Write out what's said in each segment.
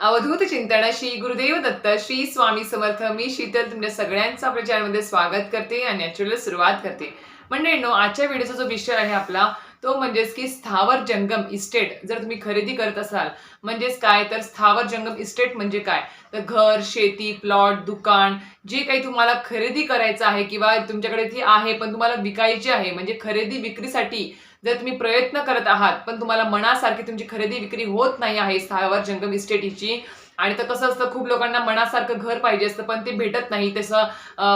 अवधूत चिंतन श्री गुरुदेव दत्त श्री स्वामी समर्थ मी शीतल तुमच्या सगळ्यांचा प्रचारमध्ये स्वागत करते आणि नॅचरल सुरुवात करते. मंडळींनो आजच्या व्हिडिओचा जो विषय आहे आपला तो म्हणजेच की स्थावर जंगम इस्टेट जर तुम्ही खरेदी करत असाल म्हणजेच काय? तर स्थावर जंगम इस्टेट म्हणजे काय? तर घर शेती प्लॉट दुकान जे काही तुम्हाला खरेदी करायचं आहे किंवा तुमच्याकडे ती आहे पण तुम्हाला विकायची आहे म्हणजे खरेदी विक्रीसाठी जर तुम्ही प्रयत्न करत आहात पण तुम्हाला मनासारखी तुमची खरेदी विक्री होत नाही आहे स्थावर जंगम इस्टेटीची आणि तर कसं असतं खूप लोकांना मनासारखं घर पाहिजे असतं पण ते भेटत नाही. तसं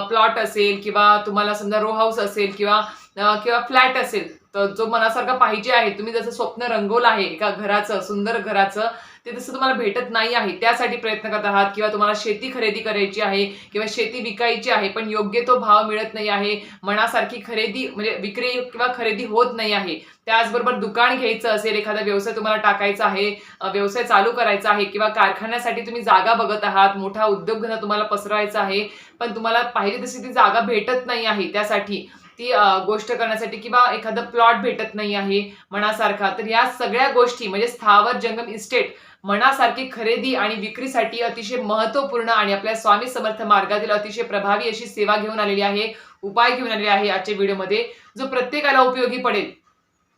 प्लॉट असेल किंवा तुम्हाला समजा रो हाऊस असेल किंवा किंवा फ्लॅट असेल तर जो मनासारखा पाहिजे आहे तुम्ही जसं स्वप्न रंगवलं आहे एका घराचं सुंदर घराचं ते तसं तुम्हाला भेटत नाही आहे. त्यासाठी प्रयत्न करत आहात किंवा तुम्हाला शेती खरेदी करायची आहे किंवा शेती विकायची आहे पण योग्य तो भाव मिळत नाही आहे मनासारखी खरेदी म्हणजे विक्री किंवा खरेदी होत नाही आहे. त्याचबरोबर दुकान घ्यायचं असेल एखादा व्यवसाय तुम्हाला टाकायचा आहे व्यवसाय चालू करायचा आहे किंवा कारखान्यासाठी तुम्ही जागा बघत आहात मोठा उद्योगधंदा तुम्हाला पसरवायचा आहे पण तुम्हाला पाहिजे तशी ती जागा भेटत नाही आहे त्यासाठी. ती गोष्ट करण्यासाठी किंवा एखादं प्लॉट भेटत नाही आहे मनासारखा तर या सगळ्या गोष्टी म्हणजे स्थावर जंगम इस्टेट मनासारखी खरेदी आणि विक्रीसाठी अतिशय महत्त्वपूर्ण आणि आपल्या स्वामी समर्थ मार्गातील अतिशय प्रभावी अशी सेवा घेऊन आलेली आहे उपाय घेऊन आलेले आहे आजच्या व्हिडिओमध्ये जो प्रत्येकाला उपयोगी पडेल.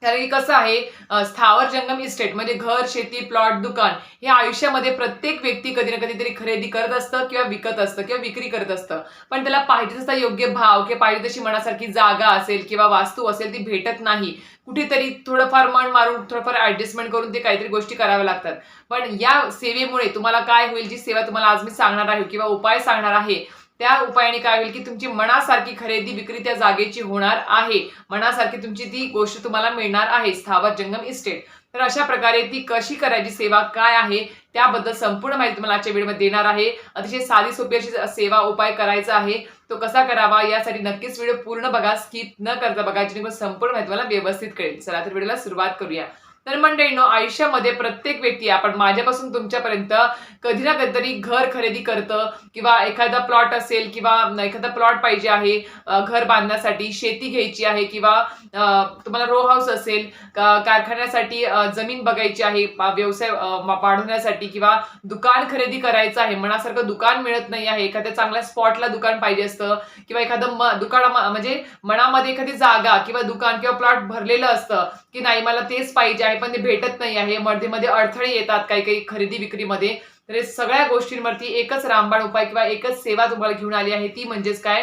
कारण की कसं आहे स्थावर जंगम इस्टेट म्हणजे घर शेती प्लॉट दुकान हे आयुष्यामध्ये प्रत्येक व्यक्ती कधी ना कधीतरी खरेदी करत असतं किंवा विकत असतं किंवा विक्री करत असतं. पण त्याला पाहिजे तसा योग्य भाव किंवा पाहिजे तशी मनासारखी जागा असेल किंवा वास्तू असेल ती भेटत नाही. कुठेतरी थोडंफार मन मारून थोडंफार ॲडजस्टमेंट करून ते काहीतरी गोष्टी कराव्या लागतात. पण या सेवेमुळे तुम्हाला काय होईल जी सेवा तुम्हाला आज मी सांगणार आहे किंवा उपाय सांगणार आहे त्या उपायाने काय होईल की तुमची मनासारखी खरेदी विक्री त्या जागेची होणार आहे. मनासारखी तुमची ती गोष्ट तुम्हाला मिळणार आहे. स्थावर जंगम इस्टेट. तर अशा प्रकारे ती कशी करायची सेवा काय आहे त्याबद्दल संपूर्ण माहिती तुम्हाला आजच्या व्हिडिओमध्ये देणार आहे. अतिशय साधी सोपी अशी सेवा उपाय करायचा आहे. तो कसा करावा यासाठी नक्कीच व्हिडिओ पूर्ण बघा स्किप न करता बघा जेणेकरून संपूर्ण माहिती तुम्हाला व्यवस्थित कळेल. चला तर व्हिडिओला सुरुवात करूया. तर मंडळीनो आयुष्यामध्ये प्रत्येक व्यक्ती आपण माझ्यापासून तुमच्यापर्यंत कधी ना कधीतरी घर खरेदी करतं किंवा एखादा प्लॉट असेल किंवा एखादा प्लॉट पाहिजे आहे घर बांधण्यासाठी शेती घ्यायची आहे किंवा तुम्हाला रो हाऊस असेल का- कारखान्यासाठी जमीन बघायची आहे व्यवसाय वाढवण्यासाठी किंवा दुकान खरेदी करायचं आहे मनासारखं दुकान मिळत नाही आहे एखाद्या चांगल्या स्पॉटला दुकान पाहिजे असतं किंवा एखादं म दुकान म्हणजे मनामध्ये एखादी जागा किंवा दुकान किंवा प्लॉट भरलेलं असतं की नाही मला तेच पाहिजे आहे पण ते भेटत नाही आहे. मध्ये मध्ये अडथळे येतात काही काही खरेदी विक्रीमध्ये. तर सगळ्या गोष्टींवरती एकच रामबाण उपाय किंवा एकच सेवा तुम्हाला घेऊन आली आहे ती म्हणजेच काय?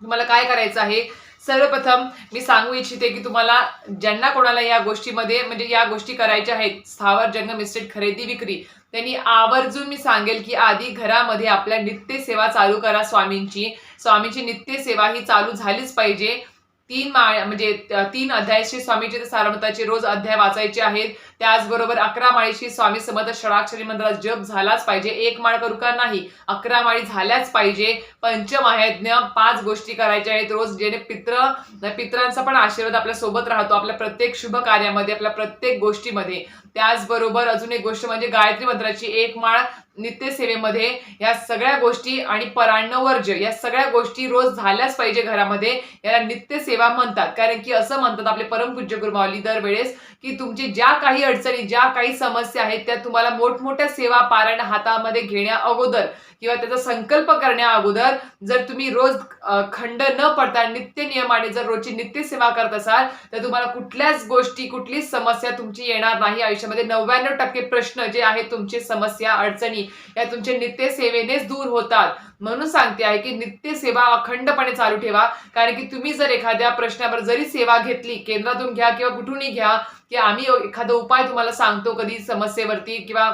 तुम्हाला काय करायचं आहे? सर्वप्रथम मी सांगू इच्छिते की तुम्हाला ज्यांना कोणाला या गोष्टीमध्ये म्हणजे या गोष्टी करायच्या आहेत स्थावर जंगम इस्टेट खरेदी विक्री त्यांनी आवर्जून मी सांगेल की आधी घरामध्ये आपल्या नित्य सेवा चालू करा स्वामींची. स्वामींची नित्य सेवा ही चालू झालीच पाहिजे. तीन माळ म्हणजे तीन अध्याय श्री स्वामीची सारमताचे रोज अध्याय वाचायचे आहेत. त्याचबरोबर अकरा माळीशी स्वामी समर्थ षडाक्षरी मंत्रात जप झालाच पाहिजे. एक माळ करू का नाही? अकरा माळी झाल्याच पाहिजे. पंचमहायज्ञ पाच गोष्टी करायच्या आहेत रोज जेणे पित्र पित्रांचा पण आशीर्वाद आपल्यासोबत राहतो आपल्या प्रत्येक शुभ कार्यामध्ये आपल्या प्रत्येक गोष्टीमध्ये. त्याचबरोबर अजून एक गोष्ट म्हणजे गायत्री मंत्राची एक माळ नित्यसेवेमध्ये या सगळ्या गोष्टी आणि पराण्यवर्ज्य या सगळ्या गोष्टी रोज झाल्याच पाहिजे घरामध्ये. याला नित्यसेवा म्हणतात. कारण की असं म्हणतात आपले परमपूज्य गुरुमावली दरवेळेस की तुमची ज्या काही अडचणी ज्या काही समस्या आहेत त्या तुम्हाला मोठमोठ्या सेवा पारायण हातामध्ये घेण्या अगोदर किंवा त्याचा संकल्प करण्या अगोदर जर तुम्ही रोज खंड न पडता नित्य नियमाने जर रोजची नित्यसेवा करत असाल तर तुम्हाला कुठल्याच गोष्टी कुठलीच समस्या तुमची येणार नाही. आयुष्यामध्ये नव्याण्णव टक्के प्रश्न जे आहेत तुमची समस्या अडचणी या तुमच्या नित्य सेवेनेच दूर होतात. म्हणून सांगते आहे की नित्य सेवा अखंडपणे चालू ठेवा. कारण की तुम्ही जर एखाद्या प्रश्नावर जरी सेवा घेतली केंद्रातून घ्या किंवा कुठूनही घ्या की आम्ही एखादा उपाय तुम्हाला सांगतो कधी समस्येवरती किंवा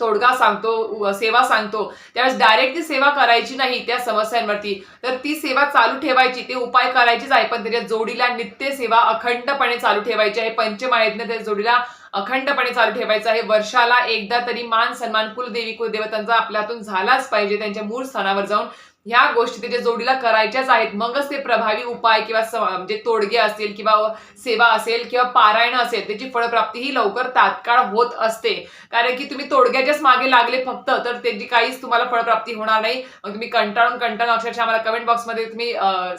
तोडगा सांगतो सेवा सांगतो. त्यावेळेस डायरेक्ट ती सेवा करायची नाही त्या समस्यांवरती. तर ती सेवा चालू ठेवायची ते उपाय करायचीच आहे पण त्याच्या जोडीला नित्य सेवा अखंडपणे चालू ठेवायची आहे. पंचमाळेतनं त्या जोडीला अखंडपणे चालू ठेवायचं आहे. वर्षाला एकदा तरी मान सन्मान कुलदेवी कुलदेवतांचा आपल्या हातून झालाच पाहिजे. त्यांच्या मूळ स्थानावर जाऊन ह्या गोष्टी त्याच्या जोडीला करायच्याच आहेत मगच ते प्रभावी उपाय किंवा म्हणजे तोडगे असतील किंवा सेवा असेल किंवा पारायण असेल त्याची फळप्राप्ती ही लवकर तात्काळ होत असते. कारण की तुम्ही तोडग्याच्याच मागे लागले फक्त तर त्याची काहीच तुम्हाला फळप्राप्ती होणार नाही. मग तुम्ही कंटाळून कंटाळून अक्षरशः आम्हाला कमेंट बॉक्समध्ये तुम्ही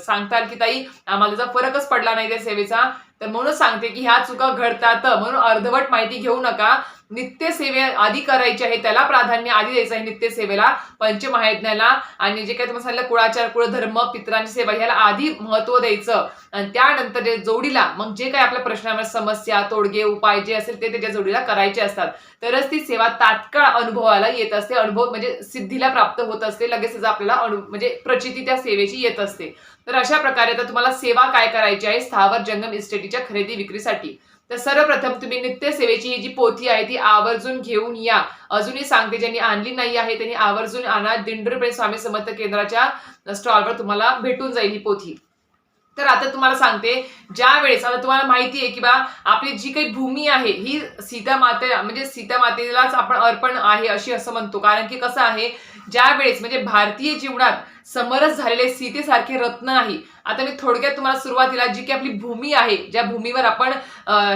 सांगताल की ताई आम्हाला जर फरकच पडला नाही त्या सेवेचा तर म्हणून सांगते की ह्या चुका घडतात. म्हणून अर्धवट माहिती घेऊ नका. नित्यसेवे आधी करायची आहे त्याला प्राधान्य आधी द्यायचं आहे नित्यसेवेला पंचमहायज्ञाला आणि जे काय तुम्हाला सांगितलं कुळाचार कुळधर्म पित्रांची सेवा ह्याला आधी महत्त्व द्यायचं. आणि त्यानंतर जे जोडीला मग जे काय आपल्या प्रश्नावर समस्या तोडगे उपाय जे असेल ते त्याच्या जोडीला करायचे असतात. तरच ती सेवा तात्काळ अनुभवाला येत असते अनुभव म्हणजे सिद्धीला प्राप्त होत असते लगेच त्याचा आपल्याला अनु म्हणजे प्रचिती त्या सेवेची येत असते. तर अशा प्रकारे आता तुम्हाला सेवा काय करायची आहे स्थावर जंगम इस्टेटीच्या खरेदी विक्रीसाठी. तर सर्वप्रथम तुम्ही नित्य सेवेची ही जी पोथी आहे ती आवर्जून घेऊन या. अजूनही सांगते ज्यांनी आणली नाही आहे त्यांनी आवर्जून आणा. दिंडूरपणे स्वामी समर्थ केंद्राच्या स्टॉलवर तुम्हाला भेटून जाईल ही पोथी. तर आता तुम्हाला सांगते ज्या वेळेस आता तुम्हाला माहिती आहे की बा आपली जी काही भूमी आहे ही सीता माते म्हणजे सीता मातेलाच आपण अर्पण आहे अशी असं म्हणतो. कारण की कसं आहे ज्या वेळेस म्हणजे भारतीय जीवनात समरस झालेले सीतेसारखे रत्न नाही. आता मी थोडक्यात तुम्हाला सुरुवातीला जी काही आपली भूमी आहे ज्या भूमीवर आपण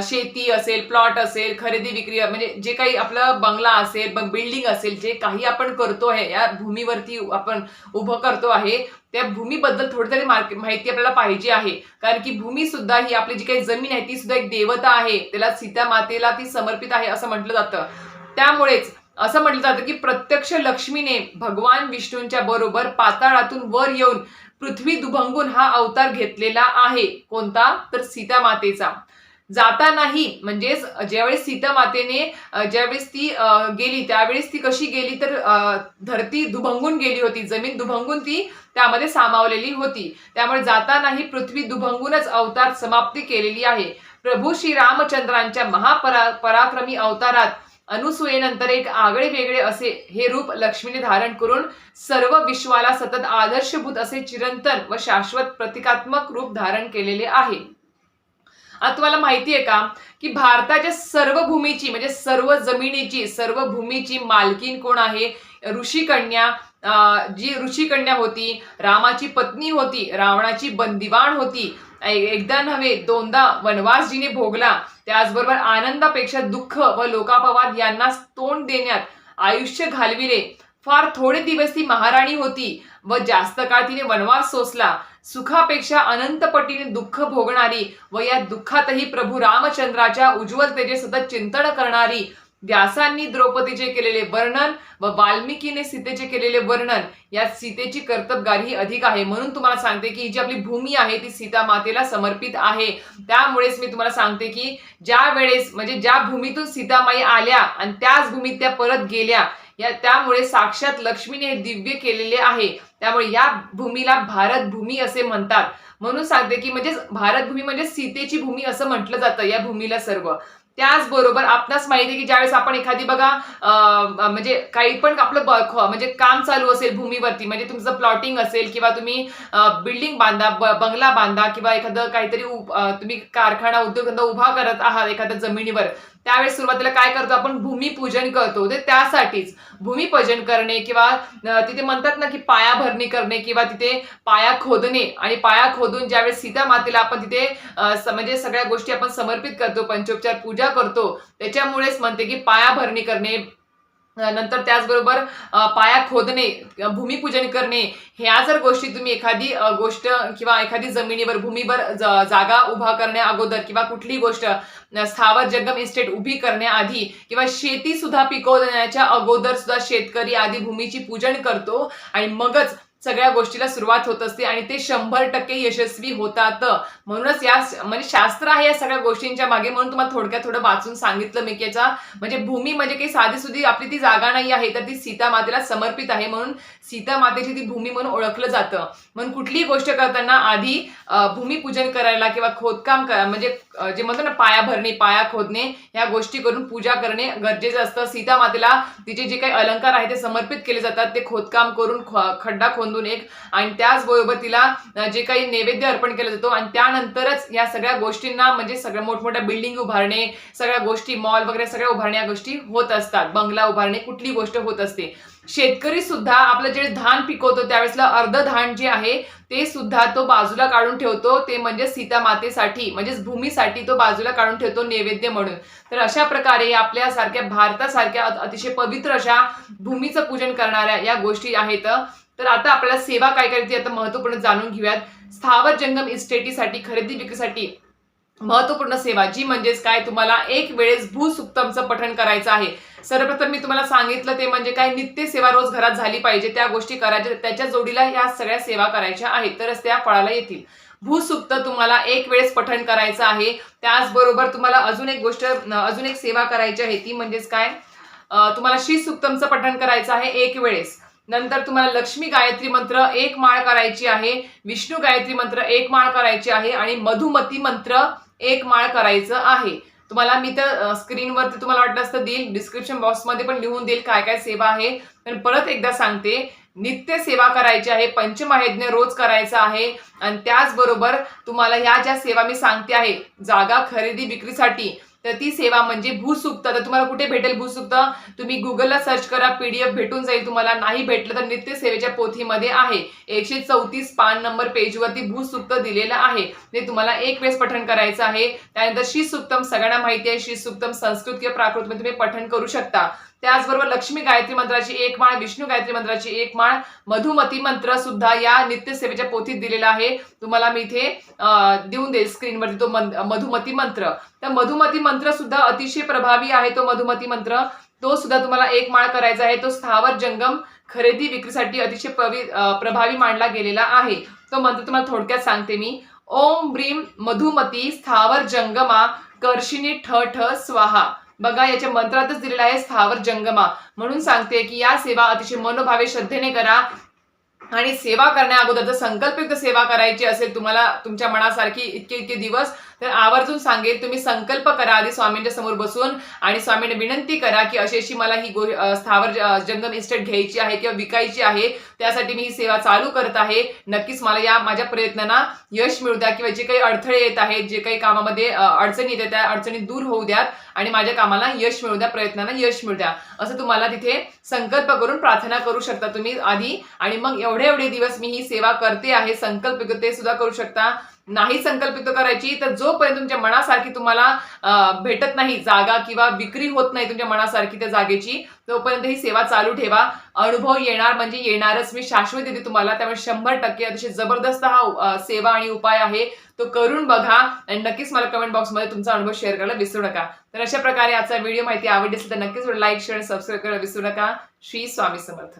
शेती असेल प्लॉट असेल खरेदी विक्री म्हणजे जे काही आपलं बंगला असेल बिल्डिंग असेल जे काही आपण करतो आहे या भूमीवरती आपण उभं करतो आहे त्या भूमीबद्दल थोडी तरी मार्क- माहिती आपल्याला पाहिजे आहे. कारण की भूमी सुद्धा ही आपली जी काही जमीन आहे ती सुद्धा एक देवता आहे. त्याला सीता मातेला ती समर्पित आहे असं म्हटलं जातं. त्यामुळेच असं म्हटलं जातं की प्रत्यक्ष लक्ष्मीने भगवान विष्णूंच्या बरोबर पाताळातून वर येऊन पृथ्वी दुभंगून हा अवतार घेतलेला आहे. कोणता? तर सीता मातेचा जातानाही म्हणजेच ज्यावेळेस सीता मातेने ज्यावेळेस ती गेली त्यावेळेस ती कशी गेली तर धरती दुभंगून गेली होती. जमीन दुभंगून ती त्यामध्ये सामावलेली होती. त्यामुळे जातानाही पृथ्वी दुभंगूनच अवतार समाप्ती केलेली आहे. प्रभू श्री रामचंद्रांच्या महापरा पराक्रमी अवतारात अनुसूयेनंतर एक आगळे वेगळे असे हे रूप लक्ष्मीने धारण करून सर्व विश्वाला सतत आदर्शभूत असे चिरंतन व शाश्वत प्रतिकात्मक रूप धारण केलेले आहे. आता तुम्हाला माहिती आहे का? की भारताच्या सर्व भूमीची म्हणजे सर्व जमिनीची सर्व भूमीची मालकीन कोण आहे? ऋषिकन्या जी ऋषिकन्या होती रामाची पत्नी होती रावणाची बंदिवाण होती एकदा नव्हे दोनदा वनवासजीने भोगला. त्याचबरोबर आनंदापेक्षा दुःख व लोकापवाद यांना तोंड देण्यात आयुष्य घालविले. फार थोडे दिवस ती महाराणी होती व जास्त काळ तिने वनवास सोसला. सुखापेक्षा अनंतपटीने दुःख भोगणारी व या दुःखातही प्रभू रामचंद्राच्या उज्ज्वलतेचे सतत चिंतन करणारी व्यासांनी द्रौपदीचे केलेले वर्णन व वाल्मिकीने सीतेचे केलेले वर्णन यात सीतेची कर्तबगारी ही अधिक आहे. म्हणून तुम्हाला सांगते की ही जी आपली भूमी आहे ती सीता मातेला समर्पित आहे. त्यामुळेच मी तुम्हाला सांगते की ज्या वेळेस म्हणजे ज्या भूमीतून सीतामाई आल्या आणि त्याच भूमीत त्या परत गेल्या या त्यामुळे साक्षात लक्ष्मीने हे दिव्य केलेले आहे. त्यामुळे या भूमीला भारत भूमी असे म्हणतात. म्हणून सांगते की म्हणजे भारत भूमी म्हणजे सीतेची भूमी असं म्हटलं जातं या भूमीला सर्व. त्याचबरोबर आपणास माहिती आहे की ज्यावेळेस आपण एखादी बघा म्हणजे काही पण आपलं म्हणजे काम चालू असेल भूमीवरती म्हणजे तुमचं प्लॉटिंग असेल किंवा तुम्ही बिल्डिंग बांधा बंगला बांधा किंवा एखादं काहीतरी तुम्ही कारखाना उद्योगधंदा उभा करत आहात एखाद्या जमिनीवर त्यावेळेस सुरुवातीला काय करतो आपण? भूमिपूजन करतो. ते त्यासाठीच. भूमिपूजन करणे किंवा तिथे म्हणतात ना की पाया भरणी करणे किंवा तिथे पाया खोदणे आणि पाया खोदून ज्यावेळेस सीता मातेला आपण तिथे म्हणजे सगळ्या गोष्टी आपण समर्पित करतो पंचोपचार पूजा करतो त्याच्यामुळेच म्हणते की पाया भरणी करणे नंतर त्याचबरोबर पाया खोदणे भूमिपूजन करणे ह्या जर गोष्टी तुम्ही एखादी गोष्ट किंवा एखादी जमिनीवर भूमीवर ज- जागा उभा करण्या अगोदर किंवा कुठलीही गोष्ट स्थावर जंगम इस्टेट उभी करण्याआधी किंवा शेती सुद्धा पिकवण्याच्या अगोदर सुद्धा शेतकरी आधी भूमीची पूजन करतो आणि मगच सगळ्या गोष्टीला सुरुवात होत असते आणि ते शंभर टक्के यशस्वी होतात. म्हणूनच या म्हणजे शास्त्र आहे या सगळ्या गोष्टींच्या मागे म्हणून तुम्हाला थोडक्यात थोडं वाचून सांगितलं मी की याचा म्हणजे भूमी म्हणजे काही साधी सुधी आपली ती जागा नाही आहे तर ती सीता मातेला समर्पित आहे म्हणून सीता मातेची ती भूमी म्हणून ओळखलं जातं. म्हणून कुठलीही गोष्ट करताना आधी भूमिपूजन करायला किंवा खोदकाम करा म्हणजे जे म्हणतो ना पाया भरणे पाया खोदणे ह्या गोष्टी करून पूजा करणे गरजेचं असतं. सीता मातेला तिचे जे काही अलंकार आहे ते समर्पित केले जातात. ते खोदकाम करून ख- खड्डा खोदून एक. आणि त्याचबरोबर तिला जे काही नैवेद्य अर्पण केला जातो आणि त्यानंतरच या सगळ्या गोष्टींना म्हणजे सगळ्या मोठमोठ्या बिल्डिंग उभारणे सगळ्या गोष्टी मॉल वगैरे सगळ्या उभारण्या गोष्टी होत असतात. बंगला उभारणे कुठली गोष्ट होत असते. शेतकरी सुद्धा आपलं जे धान पिकवतो त्यावेळेसला अर्ध धान जे आहे ते सुद्धा तो बाजूला काढून ठेवतो. ते म्हणजे सीता मातेसाठी म्हणजेच भूमीसाठी तो बाजूला काढून ठेवतो नैवेद्य म्हणून. तर अशा प्रकारे आपल्यासारख्या भारतासारख्या अतिशय पवित्र अशा भूमीचं पूजन करणाऱ्या या गोष्टी आहेत. तर आता आपल्याला सेवा काय करायची आता महत्त्वपूर्ण जाणून घेऊयात. स्थावर जंगम इस्टेटीसाठी खरेदी विक्रीसाठी महत्त्वपूर्ण सेवा जी म्हणजेच काय? तुम्हाला एक वेळेस भूसुक्तमचं पठण करायचं आहे. सर्वप्रथम मी तुम्हाला सांगितलं ते म्हणजे काय? नित्य सेवा रोज घरात झाली पाहिजे त्या गोष्टी करायच्या त्याच्या जोडीला ह्या सगळ्या सेवा करायच्या आहेत तरच त्या फळाला येतील. भूसुक्त तुम्हाला एक वेळेस पठण करायचं आहे त्याचबरोबर तुम्हाला अजून एक गोष्ट अजून एक सेवा करायची आहे ती म्हणजेच काय? तुम्हाला श्री सुक्तमचं पठण करायचं आहे एक वेळेस. नंतर तुम्हाला लक्ष्मी गायत्री मंत्र एक माळ करायची आहे विष्णू गायत्री मंत्र एक माळ करायची आहे आणि मधुमती मंत्र एक माळ करायचं आहे. तुम्हाला मी तर स्क्रीनवरती तुम्हाला वाटलं असतं देईल डिस्क्रिप्शन बॉक्समध्ये पण लिहून देईल काय काय सेवा आहे. पण परत एकदा सांगते नित्य सेवा करायची आहे पंचमहायज्ञ रोज करायचा आहे आणि त्याचबरोबर तुम्हाला ह्या ज्या सेवा मी सांगते आहे जागा खरेदी विक्रीसाठी तर ती सेवा म्हणजे भूसुक्त. तर तुम्हाला कुठे भेटेल भूसुक्त? तुम्ही गुगलला सर्च करा पीडीएफ भेटून जाईल तुम्हाला. नाही भेटलं तर नित्य सेवेच्या पोथीमध्ये आहे. एकशे चौतीस पान नंबर पेजवरती भूसुक्त दिलेलं आहे. ते तुम्हाला एक वेळेस पठण करायचं आहे. त्यानंतर श्री सुक्तम सगळ्यांना माहिती आहे श्री सुक्तम संस्कृत किंवा प्राकृतमध्ये तुम्ही पठण करू शकता. त्याचबरोबर लक्ष्मी गायत्री मंत्राची एक माळ विष्णू गायत्री मंत्राची एक माळ मधुमती मंत्र सुद्धा या नित्य सेवेच्या पोथीत दिलेला आहे. तुम्हाला मी इथे देऊन देईल स्क्रीनवरती तो मन- मधुमती मंत्र. तर मधुमती मंत्र सुद्धा अतिशय प्रभावी आहे तो मधुमती मंत्र. तो सुद्धा तुम्हाला एक माळ करायचा आहे. तो स्थावर जंगम खरेदी विक्रीसाठी अतिशय प्रवी प्रभावी मांडला गेलेला आहे. तो मंत्र तुम्हाला थोडक्यात सांगते मी. ओम ब्रीम मधुमती स्थावर जंगमा कर्षिणी ठ ठ स्वाहा. बघा याच्या मंत्रातच दिलेला आहे स्थावर जंगमा. म्हणून सांगते की या सेवा अतिशय मनोभावे श्रद्धेने करा आणि सेवा करण्या अगोदर जर संकल्पयुक्त सेवा करायची असेल तुम्हाला तुमच्या मनासारखी इतके इतके दिवस तर आवर्जून सांगेल तुम्ही संकल्प करा आधी स्वामींच्या समोर बसून आणि स्वामींना विनंती करा की अशी अशी मला ही गो स्थावर जंगम इस्टेट घ्यायची आहे किंवा विकायची आहे त्यासाठी मी ही सेवा चालू करत आहे. नक्कीच मला या माझ्या प्रयत्नांना यश मिळू द्या किंवा जे काही अडथळे येत आहेत जे काही कामामध्ये अडचणी येत आहेत त्या अडचणी दूर होऊ द्यात आणि माझ्या कामाला यश मिळू द्या प्रयत्नांना यश मिळू द्या. असं तुम्हाला तिथे संकल्प करून प्रार्थना करू शकता तुम्ही आधी आणि मग एवढे एवढे दिवस मी ही सेवा करते आहे संकल्प ते सुद्धा करू शकता. नाही संकल्पित करायची तर जोपर्यंत तुमच्या मनासारखी तुम्हाला भेटत नाही जागा किंवा विक्री होत नाही तुमच्या मनासारखी त्या जागेची तोपर्यंत ही सेवा चालू ठेवा. अनुभव येणार म्हणजे येणारच. मी शाश्वत देते तुम्हाला. त्यामुळे शंभर टक्के अतिशय जबरदस्त हा सेवा आणि उपाय आहे. तो करून बघा. आणि नक्कीच मला कमेंट बॉक्समध्ये तुमचा अनुभव शेअर करायला विसरू नका. तर अशा प्रकारे आजचा व्हिडिओ माहिती आवडली असेल तर नक्कीच लाईक शेअर सबस्क्राईब करायला विसरू नका. श्री स्वामी समर्थ.